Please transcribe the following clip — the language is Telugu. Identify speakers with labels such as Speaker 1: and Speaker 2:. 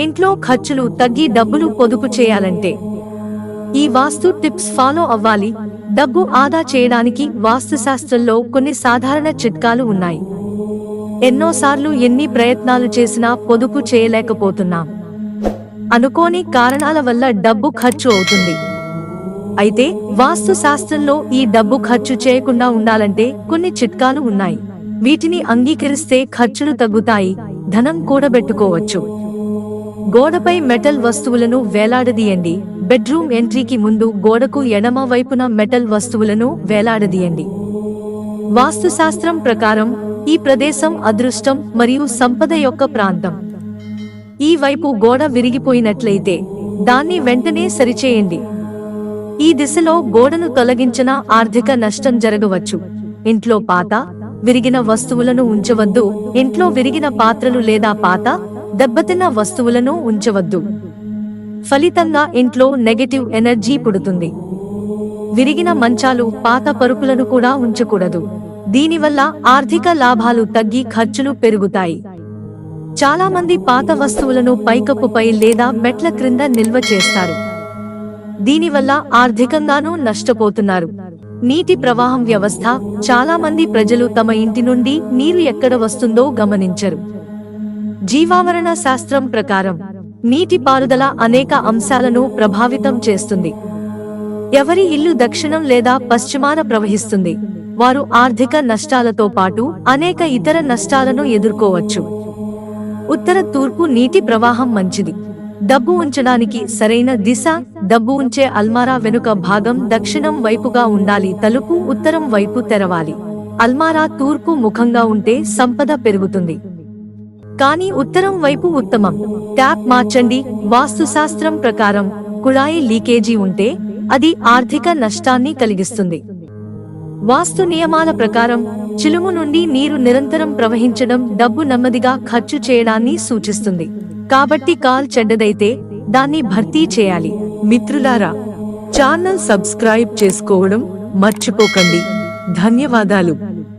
Speaker 1: ఇంట్లో ఖర్చులు తగ్గి డబ్బులు పొదుపు చేయాలంటే ఈ వాస్తు టిప్స్ ఫాలో అవ్వాలి. డబ్బు ఆదా చేయడానికి వాస్తుశాస్త్రంలో కొన్ని సాధారణ చిట్కాలు ఉన్నాయి. ఎన్నోసార్లు ఎన్ని ప్రయత్నాలు చేసినా పొదుపు చేయలేకపోతున్నాం. అనుకోని కారణాల వల్ల డబ్బు ఖర్చు అవుతుంది. అయితే వాస్తు శాస్త్రంలో ఈ డబ్బు ఖర్చు చేయకుండా ఉండాలంటే కొన్ని చిట్కాలు ఉన్నాయి. వీటిని అంగీకరిస్తే ఖర్చులు తగ్గుతాయి. ధనం కూడబెట్టుకోవచ్చు. గోడపై మెటల్ వస్తువులను వేలాడదీయండి. బెడ్రూమ్ ఎంట్రీకి ముందు గోడకు ఎడమ వైపున మెటల్ వస్తువులను వేలాడదీయండి. వాస్తుశాస్త్రం ప్రకారం ఈ ప్రదేశం అదృష్టం మరియు సంపద యొక్క ప్రాంతం. ఈ వైపు గోడ విరిగిపోయినట్లయితే దాన్ని వెంటనే సరిచేయండి. ఈ దిశలో గోడను తొలగించిన ఆర్థిక నష్టం జరగవచ్చు. ఇంట్లో పాత విరిగిన వస్తువులను ఉంచవద్దు. ఇంట్లో విరిగిన పాత్రలు లేదా పాత దెబ్బతిన్న వస్తువులను ఉంచవద్దు. ఫలితంగా ఇంట్లో నెగటివ్ ఎనర్జీ పుడుతుంది. విరిగిన మంచాలు పాత పరుపులను కూడా ఉంచకూడదు. దీనివల్ల ఆర్థిక లాభాలు తగ్గి ఖర్చులు పెరుగుతాయి. చాలా మంది పాత వస్తువులను పైకప్పుపై లేదా మెట్ల క్రింద నిల్వ చేస్తారు. దీనివల్ల ఆర్థికంగానూ నష్టపోతున్నారు. నీటి ప్రవాహం వ్యవస్థ చాలా మంది ప్రజలు తమ ఇంటి నుండి నీరు ఎక్కడ వస్తుందో గమనించరు. జీవావరణ శాస్త్రం ప్రకారం నీటి పారుదల అనేక అంశాలను ప్రభావితం చేస్తుంది. ఎవరి ఇల్లు దక్షిణం లేదా పశ్చిమాన ప్రవహిస్తుంది వారు ఆర్థిక నష్టాలతో పాటు అనేక ఇతర నష్టాలను ఎదుర్కోవచ్చు. ఉత్తర తూర్పు నీటి ప్రవాహం మంచిది. డబ్బు ఉంచడానికి సరైన దిశ డబ్బు ఉంచే అల్మారా వెనుక భాగం దక్షిణం వైపుగా ఉండాలి తలుపు ఉత్తరం వైపు తెరవాలి. అల్మారా తూర్పు ముఖంగా ఉంటే సంపద పెరుగుతుంది. కానీ ఉత్తరం వైపు ఉత్తమం. ట్యాప్ మార్చండి. వాస్తుశాస్త్రం ప్రకారం కుళాయి లీకేజీ ఉంటే అది ఆర్థిక నష్టాన్ని కలిగిస్తుంది. వాస్తు నియమాల ప్రకారం చిలుము నుండి నీరు నిరంతరం ప్రవహించడం డబ్బు నెమ్మదిగా ఖర్చు చేయడాన్ని సూచిస్తుంది. కాబట్టి కాల్ చెడ్డదైతే దాన్ని భర్తీ చేయాలి.
Speaker 2: మిత్రులారా ఛానల్ సబ్స్క్రైబ్ చేసుకోవడం మర్చిపోకండి. ధన్యవాదాలు.